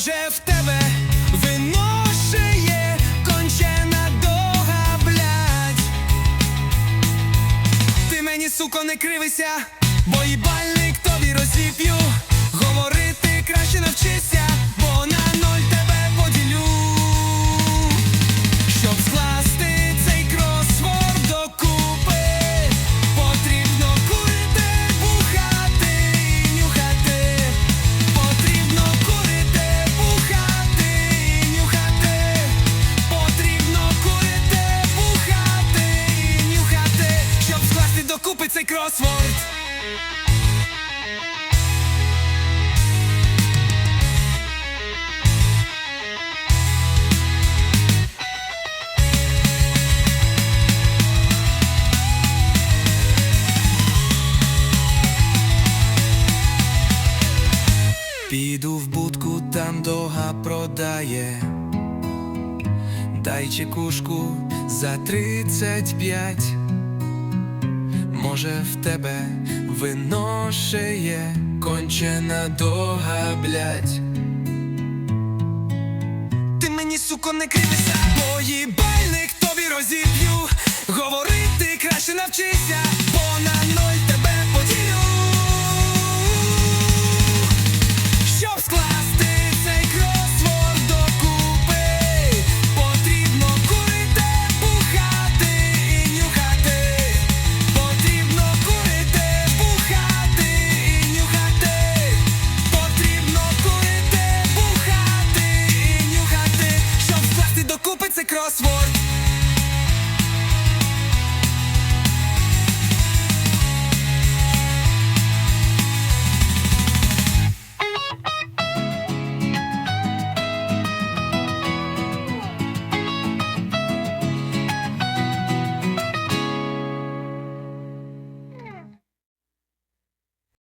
Може в тебе вино ще кончена дога. Ти мені, суко, не кривися, бо їбальник тобі розіп'ю. Кросворд. Піду в будку, там дога продає. Дай чекушку за тридцять п'ять. Може в тебе вино ще є, кончена дога, блядь. Ти мені, суко, не кривися, бо їбальник тобі розіб'ю. Говорити краще навчися, бо